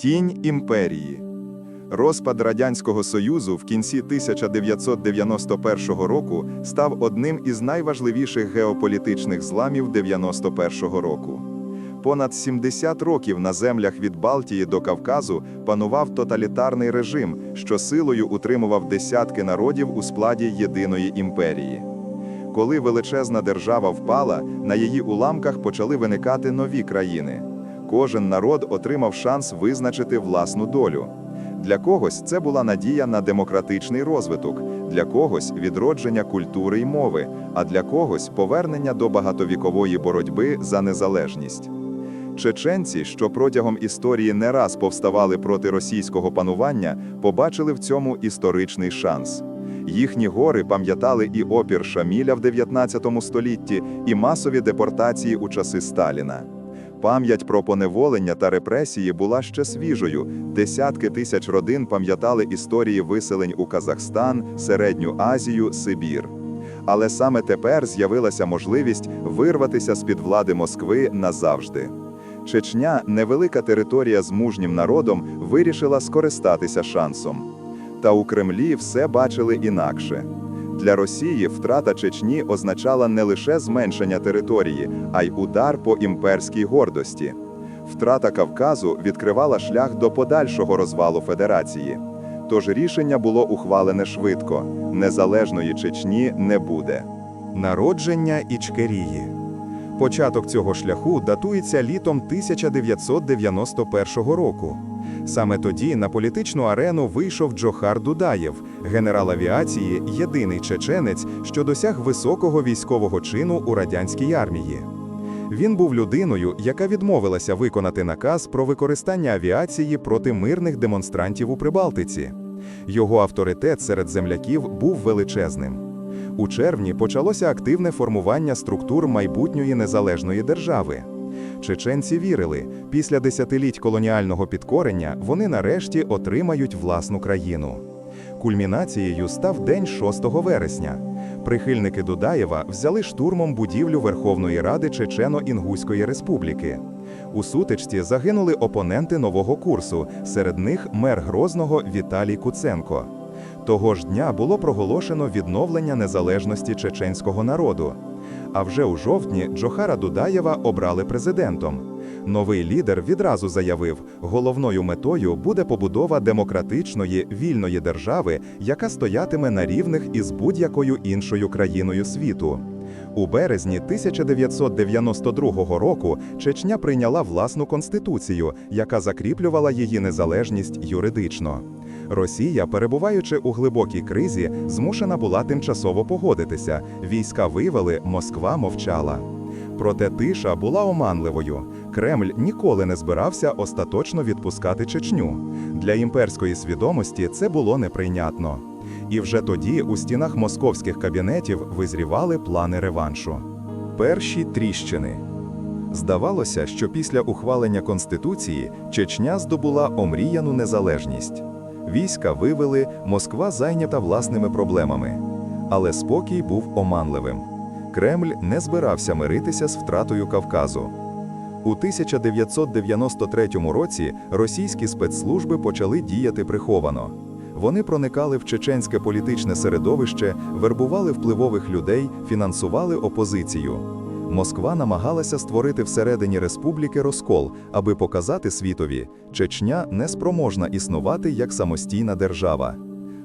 Тінь імперії. Розпад Радянського Союзу в кінці 1991 року став одним із найважливіших геополітичних зламів 91-го року. Понад 70 років на землях від Балтії до Кавказу панував тоталітарний режим, що силою утримував десятки народів у складі єдиної імперії. Коли величезна держава впала, на її уламках почали виникати нові країни. Кожен народ отримав шанс визначити власну долю. Для когось це була надія на демократичний розвиток, для когось відродження культури й мови, а для когось повернення до багатовікової боротьби за незалежність. Чеченці, що протягом історії не раз повставали проти російського панування, побачили в цьому історичний шанс. Їхні гори пам'ятали і опір Шаміля в 19 столітті, і масові депортації у часи Сталіна. Пам'ять про поневолення та репресії була ще свіжою. Десятки тисяч родин пам'ятали історії виселень у Казахстан, Середню Азію, Сибір. Але саме тепер з'явилася можливість вирватися з-під влади Москви назавжди. Чечня, невелика територія з мужнім народом, вирішила скористатися шансом. Та у Кремлі все бачили інакше. Для Росії втрата Чечні означала не лише зменшення території, а й удар по імперській гордості. Втрата Кавказу відкривала шлях до подальшого розвалу федерації. Тож рішення було ухвалене швидко: незалежної Чечні не буде. Народження Ічкерії. Початок цього шляху датується літом 1991 року. Саме тоді на політичну арену вийшов Джохар Дудаєв, генерал авіації, єдиний чеченець, що досяг високого військового чину у радянській армії. Він був людиною, яка відмовилася виконати наказ про використання авіації проти мирних демонстрантів у Прибалтиці. Його авторитет серед земляків був величезним. У червні почалося активне формування структур майбутньої незалежної держави. Чеченці вірили, після десятиліть колоніального підкорення вони нарешті отримають власну країну. Кульмінацією став день 6 вересня. Прихильники Дудаєва взяли штурмом будівлю Верховної Ради Чечено-Інгуської Республіки. У сутичці загинули опоненти нового курсу, серед них мер Грозного Віталій Куценко. Того ж дня було проголошено відновлення незалежності чеченського народу. А вже у жовтні Джохара Дудаєва обрали президентом. Новий лідер відразу заявив, головною метою буде побудова демократичної вільної держави, яка стоятиме на рівних із будь-якою іншою країною світу. У березні 1992 року Чечня прийняла власну конституцію, яка закріплювала її незалежність юридично. Росія, перебуваючи у глибокій кризі, змушена була тимчасово погодитися. Війська вивели, Москва мовчала. Проте тиша була оманливою. Кремль ніколи не збирався остаточно відпускати Чечню. Для імперської свідомості це було неприйнятно. І вже тоді у стінах московських кабінетів визрівали плани реваншу. Перші тріщини. Здавалося, що після ухвалення Конституції Чечня здобула омріяну незалежність. Війська вивели, Москва зайнята власними проблемами. Але спокій був оманливим. Кремль не збирався миритися з втратою Кавказу. У 1993 році російські спецслужби почали діяти приховано. Вони проникали в чеченське політичне середовище, вербували впливових людей, фінансували опозицію. Москва намагалася створити всередині республіки розкол, аби показати світові, Чечня неспроможна існувати як самостійна держава.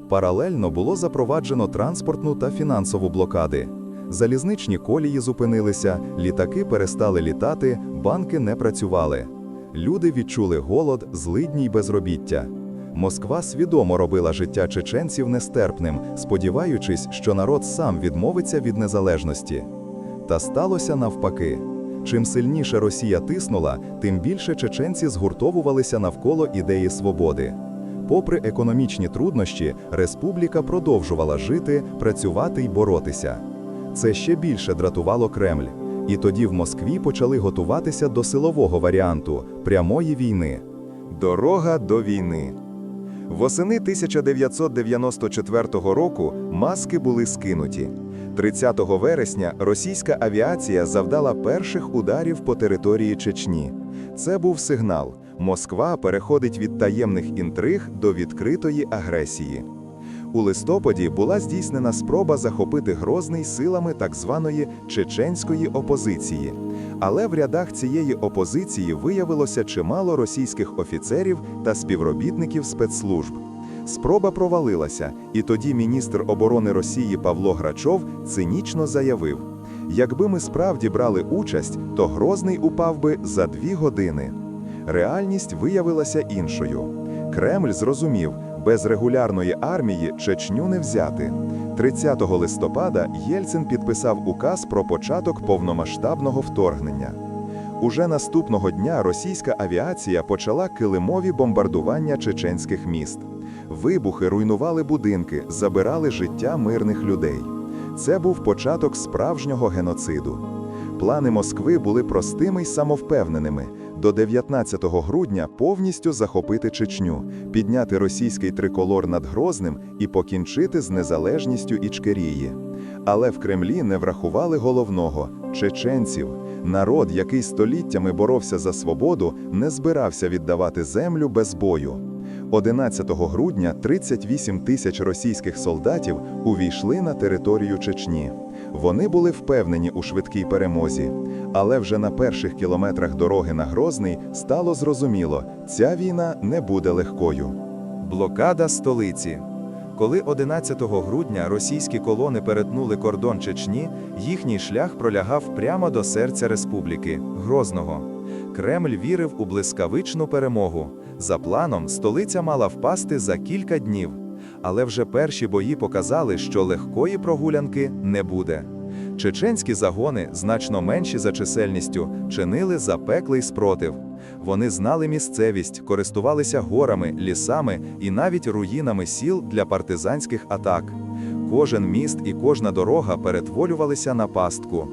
Паралельно було запроваджено транспортну та фінансову блокади. Залізничні колії зупинилися, літаки перестали літати, банки не працювали. Люди відчули голод, злидні й безробіття. Москва свідомо робила життя чеченців нестерпним, сподіваючись, що народ сам відмовиться від незалежності. Та сталося навпаки. Чим сильніше Росія тиснула, тим більше чеченці згуртовувалися навколо ідеї свободи. Попри економічні труднощі, республіка продовжувала жити, працювати й боротися. Це ще більше дратувало Кремль. І тоді в Москві почали готуватися до силового варіанту прямої війни. Дорога до війни. Восени 1994 року маски були скинуті. 30 вересня російська авіація завдала перших ударів по території Чечні. Це був сигнал. Москва переходить від таємних інтриг до відкритої агресії. У листопаді була здійснена спроба захопити Грозний силами так званої чеченської опозиції. Але в рядах цієї опозиції виявилося чимало російських офіцерів та співробітників спецслужб. Спроба провалилася, і тоді міністр оборони Росії Павло Грачов цинічно заявив: якби ми справді брали участь, то Грозний упав би за дві години. Реальність виявилася іншою. Кремль зрозумів, без регулярної армії Чечню не взяти. 30 листопада Єльцин підписав указ про початок повномасштабного вторгнення. Уже наступного дня російська авіація почала килимові бомбардування чеченських міст. Вибухи руйнували будинки, забирали життя мирних людей. Це був початок справжнього геноциду. Плани Москви були простими й самовпевненими до 19 грудня повністю захопити Чечню, підняти російський триколор над Грозним і покінчити з незалежністю Ічкерії. Але в Кремлі не врахували головного чеченців. Народ, який століттями боровся за свободу, не збирався віддавати землю без бою. 11 грудня 38 тисяч російських солдатів увійшли на територію Чечні. Вони були впевнені у швидкій перемозі, але вже на перших кілометрах дороги на Грозний стало зрозуміло, ця війна не буде легкою. Блокада столиці. Коли 11 грудня російські колони перетнули кордон Чечні, їхній шлях пролягав прямо до серця республіки Грозного. Кремль вірив у блискавичну перемогу. За планом, столиця мала впасти за кілька днів. Але вже перші бої показали, що легкої прогулянки не буде. Чеченські загони, значно менші за чисельністю, чинили запеклий спротив. Вони знали місцевість, користувалися горами, лісами і навіть руїнами сіл для партизанських атак. Кожен міст і кожна дорога перетворювалися на пастку.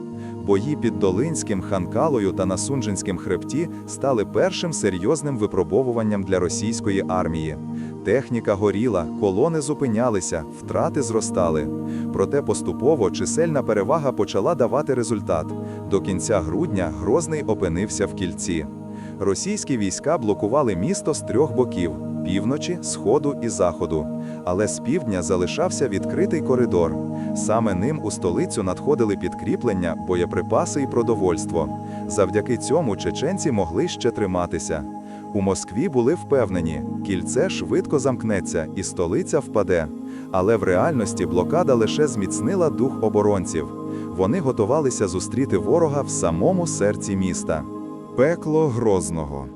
Бої під Долинським, Ханкалою та на Сунжинським хребті стали першим серйозним випробовуванням для російської армії. Техніка горіла, колони зупинялися, втрати зростали. Проте поступово чисельна перевага почала давати результат. До кінця грудня Грозний опинився в кільці. Російські війська блокували місто з трьох боків півночі, сходу і заходу. Але з півдня залишався відкритий коридор. Саме ним у столицю надходили підкріплення, боєприпаси і продовольство. Завдяки цьому чеченці могли ще триматися. У Москві були впевнені, кільце швидко замкнеться і столиця впаде. Але в реальності блокада лише зміцнила дух оборонців. Вони готувалися зустріти ворога в самому серці міста. Пекло Грозного.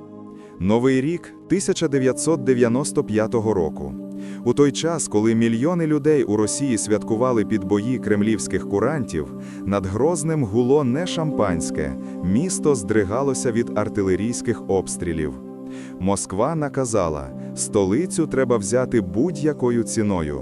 Новий рік 1995 року. У той час, коли мільйони людей у Росії святкували під бої кремлівських курантів, над Грозним гуло не шампанське, місто здригалося від артилерійських обстрілів. Москва наказала, столицю треба взяти будь-якою ціною.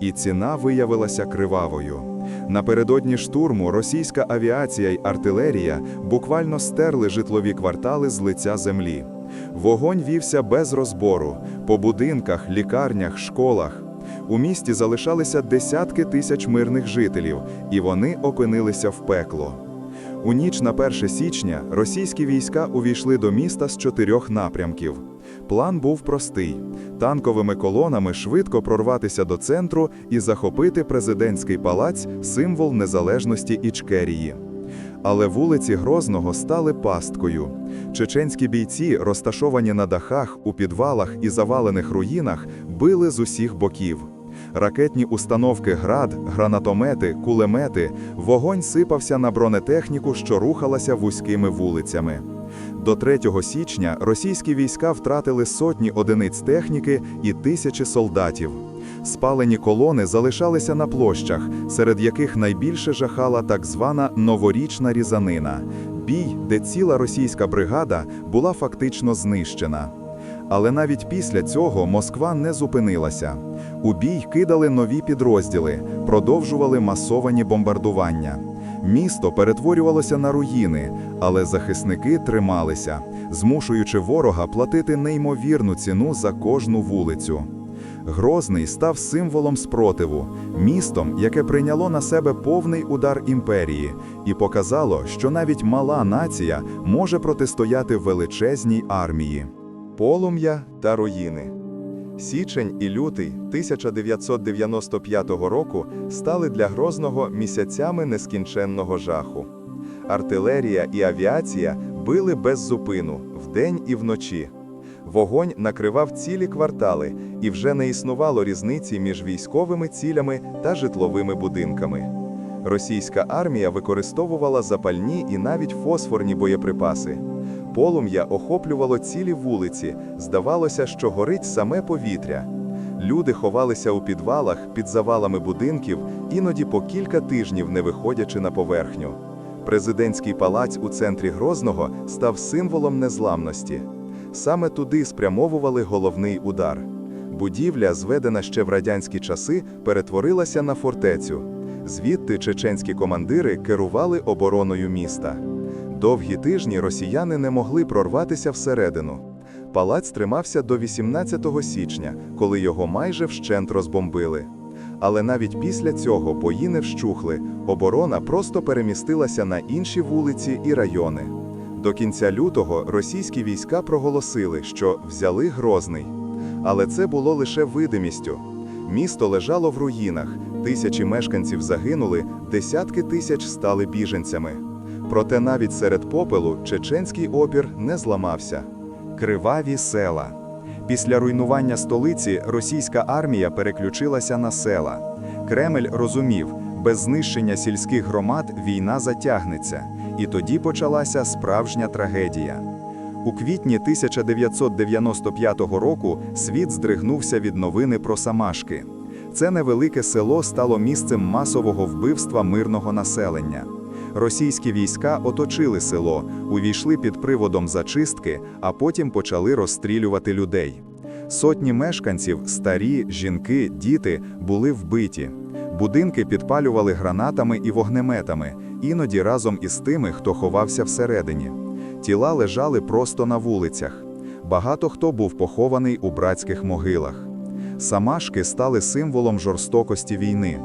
І ціна виявилася кривавою. Напередодні штурму російська авіація й артилерія буквально стерли житлові квартали з лиця землі. Вогонь вівся без розбору по будинках, лікарнях, школах. У місті залишалися десятки тисяч мирних жителів, і вони опинилися в пекло. У ніч на 1 січня російські війська увійшли до міста з чотирьох напрямків. План був простий: танковими колонами швидко прорватися до центру і захопити президентський палац, символ незалежності Ічкерії. Але вулиці Грозного стали пасткою. Чеченські бійці, розташовані на дахах, у підвалах і завалених руїнах, били з усіх боків. Ракетні установки град, гранатомети, кулемети, вогонь сипався на бронетехніку, що рухалася вузькими вулицями. До 3 січня російські війська втратили сотні одиниць техніки і тисячі солдатів. Спалені колони залишалися на площах, серед яких найбільше жахала так звана новорічна різанина бій, де ціла російська бригада була фактично знищена. Але навіть після цього Москва не зупинилася. У бій кидали нові підрозділи, продовжували масовані бомбардування. Місто перетворювалося на руїни, але захисники трималися, змушуючи ворога платити неймовірну ціну за кожну вулицю. Грозний став символом спротиву, містом, яке прийняло на себе повний удар імперії, і показало, що навіть мала нація може протистояти величезній армії. полум'я та руїни. Січень і лютий 1995 року стали для Грозного місяцями нескінченного жаху. Артилерія і авіація били без зупину вдень і вночі. Вогонь накривав цілі квартали, і вже не існувало різниці між військовими цілями та житловими будинками. Російська армія використовувала запальні і навіть фосфорні боєприпаси. Полум'я охоплювало цілі вулиці, здавалося, що горить саме повітря. Люди ховалися у підвалах під завалами будинків, іноді по кілька тижнів не виходячи на поверхню. Президентський палац у центрі Грозного став символом незламності. Саме туди спрямовували головний удар. Будівля, зведена ще в радянські часи, перетворилася на фортецю. Звідти чеченські командири керували обороною міста. Довгі тижні росіяни не могли прорватися всередину. Палац тримався до 18 січня, коли його майже вщент розбомбили. Але навіть після цього бої не вщухли, оборона просто перемістилася на інші вулиці і райони. До кінця лютого російські війська проголосили, що взяли Грозний. Але це було лише видимістю. Місто лежало в руїнах, тисячі мешканців загинули, десятки тисяч стали біженцями. Проте навіть серед попелу чеченський опір не зламався. Криваві села. Після руйнування столиці російська армія переключилася на села. Кремль розумів, без знищення сільських громад війна затягнеться, і тоді почалася справжня трагедія. У квітні 1995 року світ здригнувся від новини про Самашки. Це невелике село стало місцем масового вбивства мирного населення. Російські війська оточили село, увійшли під приводом зачистки, а потім почали розстрілювати людей. Сотні мешканців, старі, жінки, діти були вбиті. Будинки підпалювали гранатами і вогнеметами, іноді разом із тими, хто ховався всередині. Тіла лежали просто на вулицях. Багато хто був похований у братських могилах. Самашки стали символом жорстокості війни.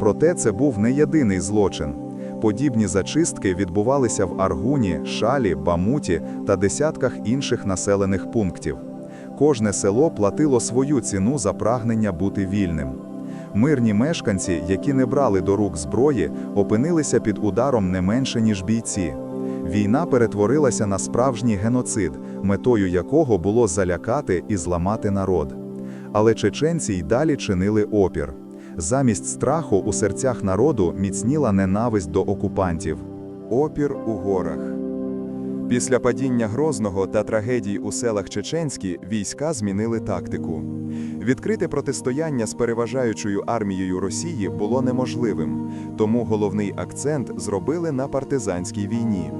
Проте це був не єдиний злочин. Подібні зачистки відбувалися в Аргуні, Шалі, Бамуті та десятках інших населених пунктів. Кожне село платило свою ціну за прагнення бути вільним. Мирні мешканці, які не брали до рук зброї, опинилися під ударом не менше, ніж бійці. Війна перетворилася на справжній геноцид, метою якого було залякати і зламати народ. Але чеченці й далі чинили опір. Замість страху у серцях народу міцніла ненависть до окупантів. Опір у горах. Після падіння Грозного та трагедій у селах Чеченські війська змінили тактику. Відкрите протистояння з переважаючою армією Росії було неможливим, тому головний акцент зробили на партизанській війні.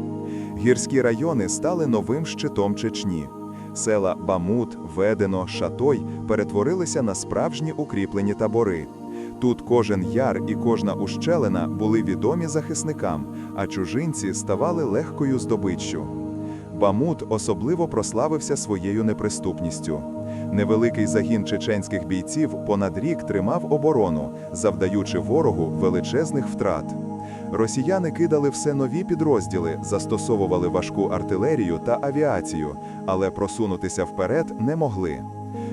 Гірські райони стали новим щитом Чечні. Села Бамут, Ведено, Шатой перетворилися на справжні укріплені табори. Тут кожен яр і кожна ущелина були відомі захисникам, а чужинці ставали легкою здобиччю. Бамут особливо прославився своєю неприступністю. Невеликий загін чеченських бійців понад рік тримав оборону, завдаючи ворогу величезних втрат. Росіяни кидали все нові підрозділи, застосовували важку артилерію та авіацію, але просунутися вперед не могли.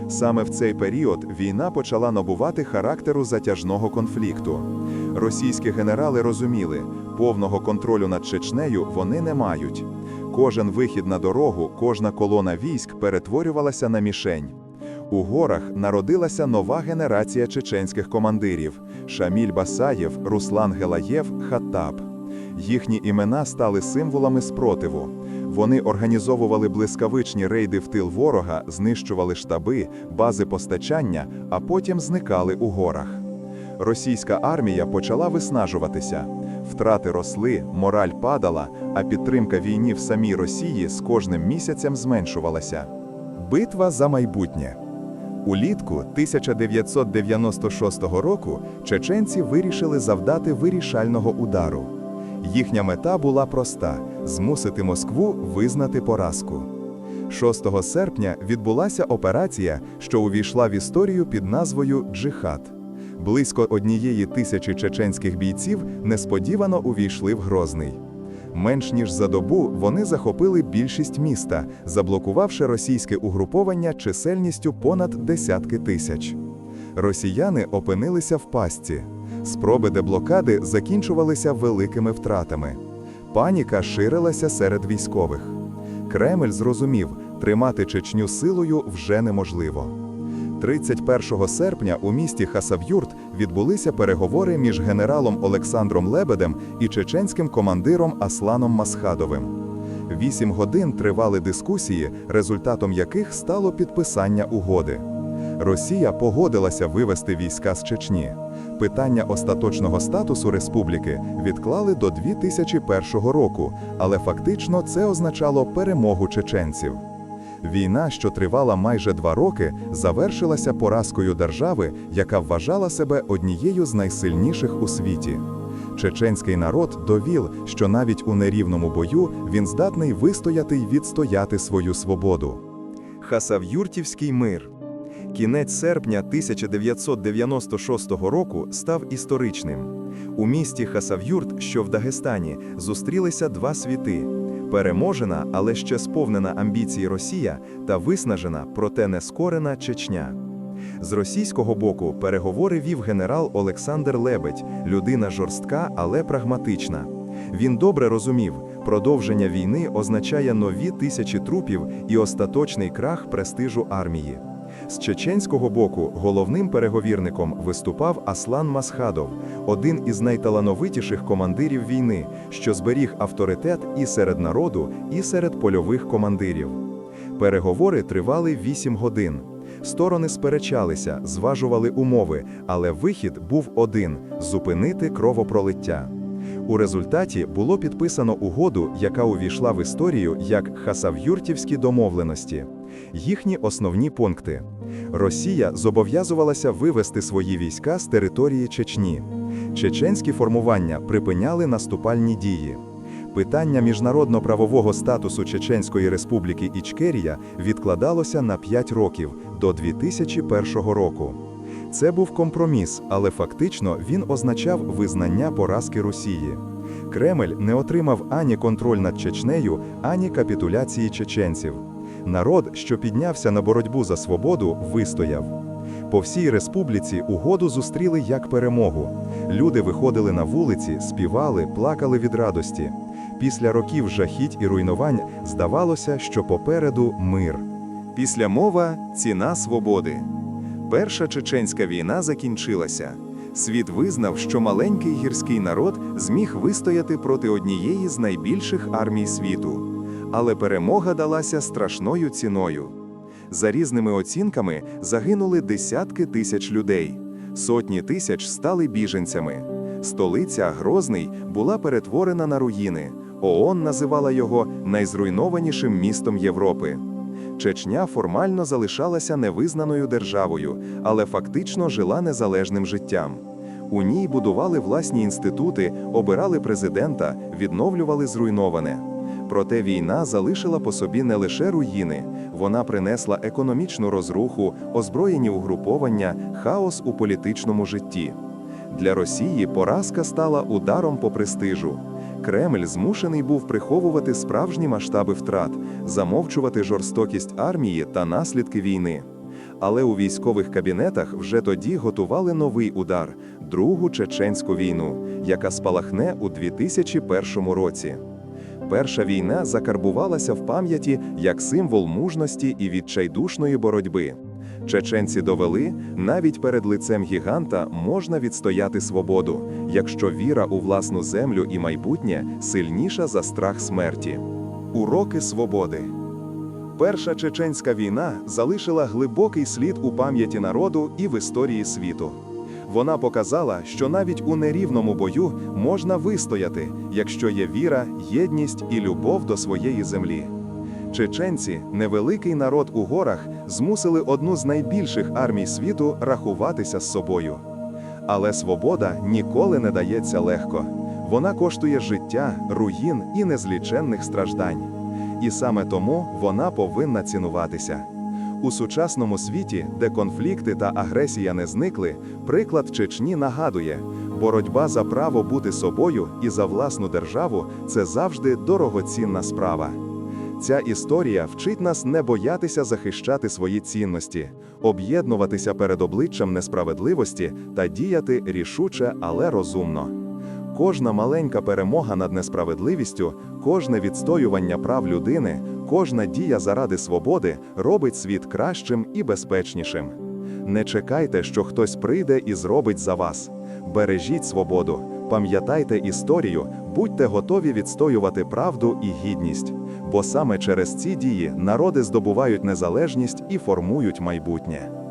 Саме в цей період війна почала набувати характеру затяжного конфлікту. Російські генерали розуміли, повного контролю над Чечнею вони не мають. Кожен вихід на дорогу, кожна колона військ перетворювалася на мішень. У горах народилася нова генерація чеченських командирів Шаміль Басаєв, Руслан Гелаєв, Хаттаб. Їхні імена стали символами спротиву. Вони організовували блискавичні рейди в тил ворога, знищували штаби, бази постачання, а потім зникали у горах. Російська армія почала виснажуватися. Втрати росли, мораль падала, а підтримка війні в самій Росії з кожним місяцем зменшувалася. Битва за майбутнє. Улітку 1996 року чеченці вирішили завдати вирішального удару. Їхня мета була проста змусити Москву визнати поразку. 6 серпня відбулася операція, що увійшла в історію під назвою Джихад. Близько однієї тисячі чеченських бійців несподівано увійшли в Грозний. Менш ніж за добу вони захопили більшість міста, заблокувавши російське угруповання чисельністю понад десятки тисяч. Росіяни опинилися в пастці. Спроби деблокади закінчувалися великими втратами. Паніка ширилася серед військових. Кремль зрозумів, тримати Чечню силою вже неможливо. 31 серпня у місті Хасавюрт відбулися переговори між генералом Олександром Лебедем і чеченським командиром Асланом Масхадовим. Вісім годин тривали дискусії, результатом яких стало підписання угоди. Росія погодилася вивести війська з Чечні. Питання остаточного статусу республіки відклали до 2001 року, але фактично це означало перемогу чеченців. Війна, що тривала майже два роки, завершилася поразкою держави, яка вважала себе однією з найсильніших у світі. Чеченський народ довів, що навіть у нерівному бою він здатний вистояти й відстояти свою свободу. Хасав'юртівський мир. Кінець серпня 1996 року став історичним. У місті Хасав'юрт, що в Дагестані, зустрілися два світи: переможена, але ще сповнена амбіцій Росія та виснажена, проте нескорена Чечня. З російського боку переговори вів генерал Олександр Лебедь, людина жорстка, але прагматична. Він добре розумів, продовження війни означає нові тисячі трупів і остаточний крах престижу армії. З чеченського боку головним переговірником виступав Аслан Масхадов, один із найталановитіших командирів війни, що зберіг авторитет і серед народу, і серед польових командирів. Переговори тривали 8 годин. Сторони сперечалися, зважували умови, але вихід був один зупинити кровопролиття. У результаті було підписано угоду, яка увійшла в історію як Хасав'юртівські домовленості. Їхні основні пункти: Росія зобов'язувалася вивести свої війська з території Чечні. Чеченські формування припиняли наступальні дії. Питання міжнародно-правового статусу Чеченської республіки Ічкерія відкладалося на 5 років до 2001 року. Це був компроміс, але фактично він означав визнання поразки Росії. Кремль не отримав ані контроль над Чечнею, ані капітуляції чеченців. Народ, що піднявся на боротьбу за свободу, вистояв. По всій республіці угоду зустріли як перемогу. Люди виходили на вулиці, співали, плакали від радості. Після років жахіть і руйнувань здавалося, що попереду мир. Після мова ціна свободи. Перша чеченська війна закінчилася. Світ визнав, що маленький гірський народ зміг вистояти проти однієї з найбільших армій світу. Але перемога далася страшною ціною. За різними оцінками загинули десятки тисяч людей, сотні тисяч стали біженцями. Столиця Грозний була перетворена на руїни. ООН називала його найзруйнованішим містом Європи. Чечня формально залишалася невизнаною державою, але фактично жила незалежним життям. У ній будували власні інститути, обирали президента, відновлювали зруйноване. Проте війна залишила по собі не лише руїни, вона принесла економічну розруху, озброєні угруповання, хаос у політичному житті. Для Росії поразка стала ударом по престижу. Кремль змушений був приховувати справжні масштаби втрат, замовчувати жорстокість армії та наслідки війни. Але у військових кабінетах вже тоді готували новий удар Другу чеченську війну, яка спалахне у 2001 році. Перша війна закарбувалася в пам'яті як символ мужності і відчайдушної боротьби. Чеченці довели, навіть перед лицем гіганта можна відстояти свободу, якщо віра у власну землю і майбутнє сильніша за страх смерті. Уроки свободи. Перша чеченська війна залишила глибокий слід у пам'яті народу і в історії світу. Вона показала, що навіть у нерівному бою можна вистояти, якщо є віра, єдність і любов до своєї землі. Чеченці, невеликий народ у горах, змусили одну з найбільших армій світу рахуватися з собою. Але свобода ніколи не дається легко. Вона коштує життя, руїн і незліченних страждань. І саме тому вона повинна цінуватися. У сучасному світі, де конфлікти та агресія не зникли, приклад Чечні нагадує: боротьба за право бути собою і за власну державу це завжди дорогоцінна справа. Ця історія вчить нас не боятися захищати свої цінності, об'єднуватися перед обличчям несправедливості та діяти рішуче, але розумно. Кожна маленька перемога над несправедливістю, кожне відстоювання прав людини, кожна дія заради свободи робить світ кращим і безпечнішим. Не чекайте, що хтось прийде і зробить за вас. Бережіть свободу, пам'ятайте історію, будьте готові відстоювати правду і гідність, бо саме через ці дії народи здобувають незалежність і формують майбутнє.